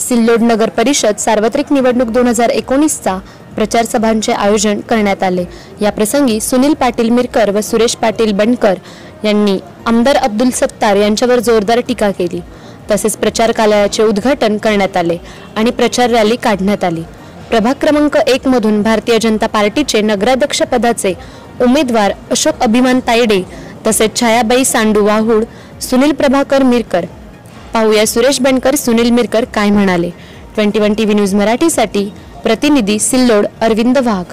सिल्लोड नगर परिषद सार्वत्रिक निवडणूक दोन हजार एकोणीसचा प्रचार सभांचे आयोजन करण्यात आले. या प्रसंगी सुनील पाटील मिरकर व सुरेश पाटील बनकर यांनी आमदार अब्दुल सत्तार यांच्यावर जोरदार टीका केली. तसेच प्रचार कार्यालयाचे उद्घाटन करण्यात आले आणि प्रचार रॅली काढण्यात आली. प्रभाग क्रमांक एक मधून भारतीय जनता पार्टीचे नगराध्यक्ष पदाचे उमेदवार अशोक अभिमान तायडे तसेच छायाबाई सांडू वाहूड सुनील प्रभाकर मिरकर पाहूया सुरेश बनकर सुनील मिरकर काय म्हणाले. Twenty one T V news मराठीसाठी प्रतिनिधी सिल्लोड अरविंद वाघ.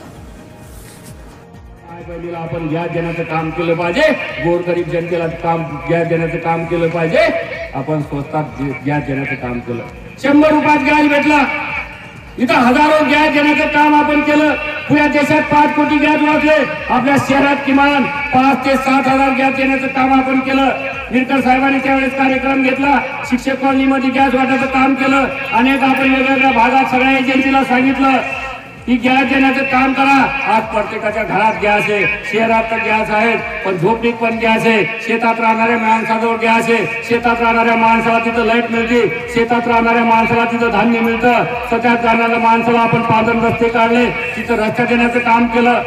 आपण? गॅस देण्याचं काम केलं पाहिजे. गोरगरीब जनतेला काम गॅस देण्याचं काम केलं पाहिजे. आपण स्वस्तात गॅस देण्याचं काम केलं. शंभर रुपयात गॅस भेटला. इथं हजारो गॅस देण्याचं काम आपण केलं. पुऱ्या देशात पाच कोटी गॅस वाचले आपल्या शहरात किमान पाच ते सात हजार गॅस देण्याचं काम आपण केलं. मिरकर साहेबांनी त्यावेळेस कार्यक्रम घेतला. शिक्षक कॉलनीमध्ये गॅस वाटायचं काम केलं. अनेक आपण वेगवेगळ्या भागात सगळ्या एजन्सीला सांगितलं की गॅस देण्याचं काम करा. आज प्रत्येकाच्या घरात गॅस आहे. शहरात तर गॅस आहेत पण झोपडीत पण गॅस आहे. शेतात राहणाऱ्या माणसाजवळ गॅस आहे. शेतात राहणाऱ्या माणसाला तिथं लाइट मिळते. शेतात राहणाऱ्या माणसाला तिथं धान्य मिळतं. सत्यात राहणाऱ्या माणसाला आपण पादन रस्ते काढले. तिथं रस्ता देण्याचं काम केलं.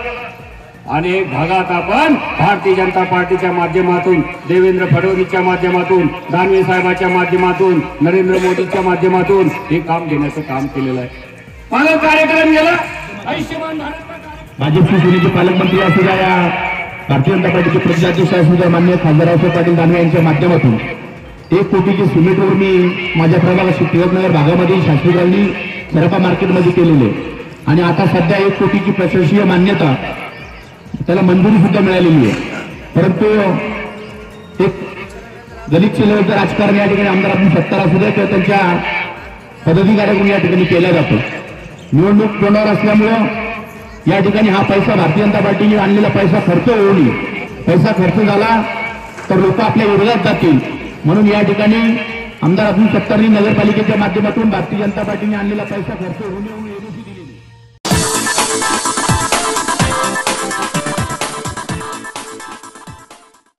अनेक भागात आपण भारतीय जनता पार्टीच्या माध्यमातून देवेंद्र फडणवीसच्या माध्यमातून दानवे साहेबांच्या माध्यमातून नरेंद्र मोदीच्या माध्यमातून हे काम घेण्याचं काम केलेलं आहे. माझा कार्यक्रम गेला. आयुष्यमान माजी शिवसेनेचे पालकमंत्री असू द्या या भारतीय जनता पार्टीचे प्रदेशाध्यक्ष असू द्या मान्य खासदार रावसाहेब पाटील दानवे यांच्या माध्यमातून. एक कोटीची सिमेंटवर मी माझ्या प्रभागात टिळकनगर भागामध्ये शास्त्रीकरांनी सरपा मार्केटमध्ये केलेले आणि आता सध्या एक कोटीची प्रशासकीय मान्यता त्याला मंजुरी सुद्धा मिळालेली आहे. परंतु एक दलित चिलवचं राजकारण या ठिकाणी आमदार आपण सत्तार असू द्या किंवा त्यांच्या पदाधिकाऱ्याकडून या ठिकाणी केला जातो. निवडणूक तोंडावर असल्यामुळं या ठिकाणी हा पैसा भारतीय जनता पार्टीने आणलेला पैसा खर्च होऊ नये. पैसा खर्च झाला तर लोक आपल्या विरोधात जातील. म्हणून या ठिकाणी आमदार अब्दुल सत्तारनी नगरपालिकेच्या माध्यमातून भारतीय जनता पार्टीने आणलेला पैसा खर्च होऊ नये.